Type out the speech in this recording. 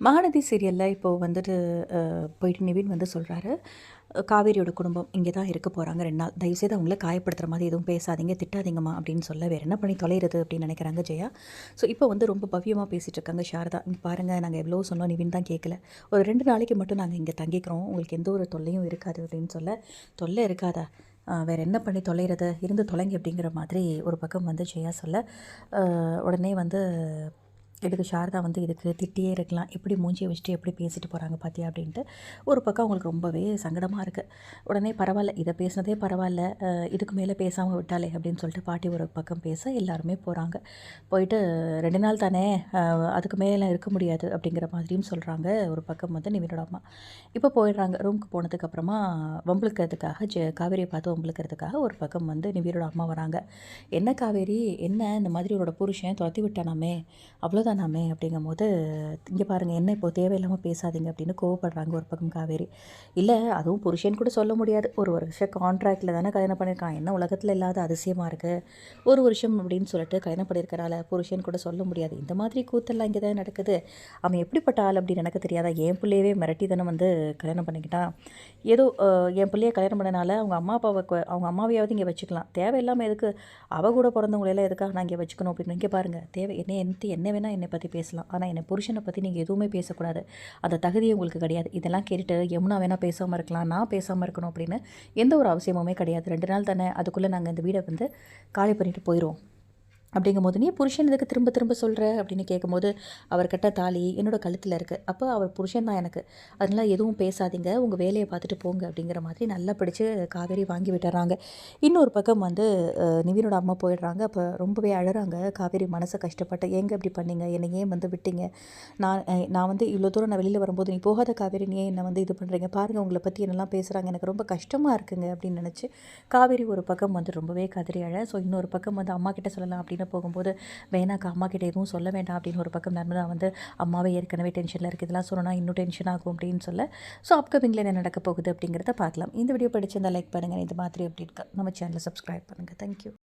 மகாநதி சீரியலில் இப்போது வந்துட்டு போயிட்டு நிவின் வந்து சொல்கிறாரு காவேரியோட குடும்பம் இங்கே தான் இருக்க போகிறாங்க ரெண்டு நாள். தயவுசெய்து அவங்கள காயப்படுத்துகிற மாதிரி எதுவும் பேசாதீங்க திட்டாதீங்கம்மா அப்படின்னு சொல்ல வேறு என்ன பண்ணி தொலைகிறது அப்படின்னு நினைக்கிறாங்க ஜெயா. ஸோ இப்போ வந்து ரொம்ப பவ்யமாக பேசிகிட்டு இருக்காங்க இங்கே பாருங்கள் நாங்கள் எவ்வளோ சொன்னோம் நிவின் தான் கேட்கல ஒரு ரெண்டு நாளைக்கு மட்டும் நாங்கள் இங்கே தங்கிக்கிறோம். உங்களுக்கு எந்த ஒரு தொல்லையும் இருக்காது அப்படின்னு சொல்ல தொல்லை இருக்காதா? வேறு என்ன பண்ணி தொலைகிறது இருந்து தொலைங்க அப்படிங்கிற மாதிரி ஒரு பக்கம் வந்து ஜெயா சொல்ல உடனே வந்து இதுக்கு சாரதா வந்து இதுக்கு திட்டியே இருக்கலாம். எப்படி மூஞ்சியை வச்சுட்டு எப்படி பேசிட்டு போகிறாங்க பார்த்தியா அப்படின்ட்டு ஒரு பக்கம் அவங்களுக்கு ரொம்பவே சங்கடமாக இருக்குது உடனே பரவாயில்ல இதை பேசினதே பரவாயில்ல இதுக்கு மேலே பேசாமல் விட்டாலே அப்படின்னு சொல்லிட்டு பாட்டி ஒரு பக்கம் பேச எல்லாருமே போகிறாங்க போயிட்டு ரெண்டு நாள் தானே அதுக்கு மேலே இருக்க முடியாது அப்படிங்கிற மாதிரியும் சொல்கிறாங்க ஒரு பக்கம் வந்து நிவினோட அம்மா. இப்போ போயிடுறாங்க ரூமுக்கு போனதுக்கப்புறமா வம்பளுக்கிறதுக்காக ஜெ காவேரியை பார்த்து வம்பளுக்கிறதுக்காக ஒரு பக்கம் வந்து நிவினோட அம்மா வராங்க. என்ன காவேரி? என்ன? இந்த மாதிரி உன்னோட புருஷன் துரத்தி விட்டானாமே அவ்வளோதானாமே அப்படிங்கும்போது இங்கே பாருங்கள் என்ன இப்போ தேவையில்லாமல் பேசாதீங்க அப்படின்னு கோவப்படுறாங்க ஒரு பக்கம் காவேரி. இல்லை அதுவும் புருஷன் கூட சொல்ல முடியாது. ஒரு வருஷம் கான்ட்ராக்டில் தானே கல்யாணம் பண்ணியிருக்கான். என்ன உலகத்தில் இல்லாத அதிசயமாக இருக்குது ஒரு வருஷம் அப்படின்னு சொல்லிட்டு கல்யாணம் பண்ணியிருக்கனால புருஷன் கூட சொல்ல முடியாது. இந்த மாதிரி கூத்தெல்லாம் இங்கே தான் நடக்குது. அவன் எப்படிப்பட்ட ஆள் அப்படின்னு எனக்கு தெரியாதா? என் பிள்ளையவே மிரட்டி தானே வந்து கல்யாணம் பண்ணிக்கிட்டான் ஏதோ என் பிள்ளைய கல்யாணம் பண்ணனால அவங்க அம்மா அப்பாவை அவங்க அம்மாவையாவது இங்கே வச்சுக்கலாம். தேவையில்லாமல் எதுக்கு? அவ கூட பிறந்தவங்களெல்லாம் எதுக்காக நான் இங்கே வச்சுக்கணும் அப்படின்னு? இங்கே பாருங்கள் தேவை என்ன என்ன என்ன வேணால் என்னை பற்றி பேசலாம். ஆனால் என்னை புருஷனை பற்றி நீங்கள் எதுவுமே பேசக்கூடாது. அந்த தகுதியே உங்களுக்கு கிடையாது. இதெல்லாம் கேட்டுட்டு யமுனா வேணால் பேசாமல் இருக்கலாம் நான் பேசாமல் இருக்கணும் அப்படின்னு எந்த ஒரு அவசியமுமே கிடையாது. ரெண்டு நாள் தானே அதுக்குள்ளே நாங்கள் இந்த வீடை வந்து காலி பண்ணிட்டு போயிடுவோம் அப்படிங்கும்போது நீ புருஷன் இதுக்கு திரும்ப திரும்ப சொல்கிற அப்படின்னு கேட்கும்போது அவர்கிட்ட தாலி என்னோடய கழுத்தில் இருக்குது அப்போ அவர் புருஷன் தான் எனக்கு. அதனால் எதுவும் பேசாதீங்க. உங்கள் வேலையை பார்த்துட்டு போங்க அப்படிங்கிற மாதிரி நல்லா பிடிச்சி காவேரி வாங்கி விட்டுறாங்க. இன்னொரு பக்கம் வந்து நிவினோட அம்மா போயிடுறாங்க. அப்போ ரொம்பவே அழகிறாங்க காவேரி மனசை கஷ்டப்பட்டு ஏங்க இப்படி பண்ணீங்க? என்னை ஏன் வந்து விட்டீங்க? நான் நான் வந்து இவ்வளோ தூரம் நான் வெளியில் வரும்போது நீ போகாத காவேரி நீ ஏன் என்னை வந்து இது பண்ணுறீங்க பாருங்கள் உங்களை பற்றி என்னெல்லாம் பேசுகிறாங்க எனக்கு ரொம்ப கஷ்டமாக இருக்குங்க. அப்படின்னு நினச்சி காவேரி ஒரு பக்கம் வந்து ரொம்பவே கதறி அழ. ஸோ இன்னொரு பக்கம் வந்து அம்மா கிட்ட சொல்லலாம் அப்படின்னு போகும்போது வேணாக்கா அம்மா கிட்ட எதுவும் சொல்ல வேண்டாம் அப்படின்னு ஒரு பக்கம் நர்மதா வந்து அம்மாவே ஏற்கனவே டென்ஷனில் இருக்குது இதெல்லாம் சொன்னால் இன்னும் டென்ஷன் ஆகும் அப்படின்னு சொல்ல ஸோ அப்கமிங்கில் என்ன நடக்க போகுது? அப்படிங்கிறத பார்க்கலாம். இந்த வீடியோ படிச்சிருந்தா லைக் பண்ணுங்கள் இந்த மாதிரி அப்படி இருக்கா நம்ம சேனலை சப்ஸ்கிரைப் பண்ணுங்கள் தேங்க்யூ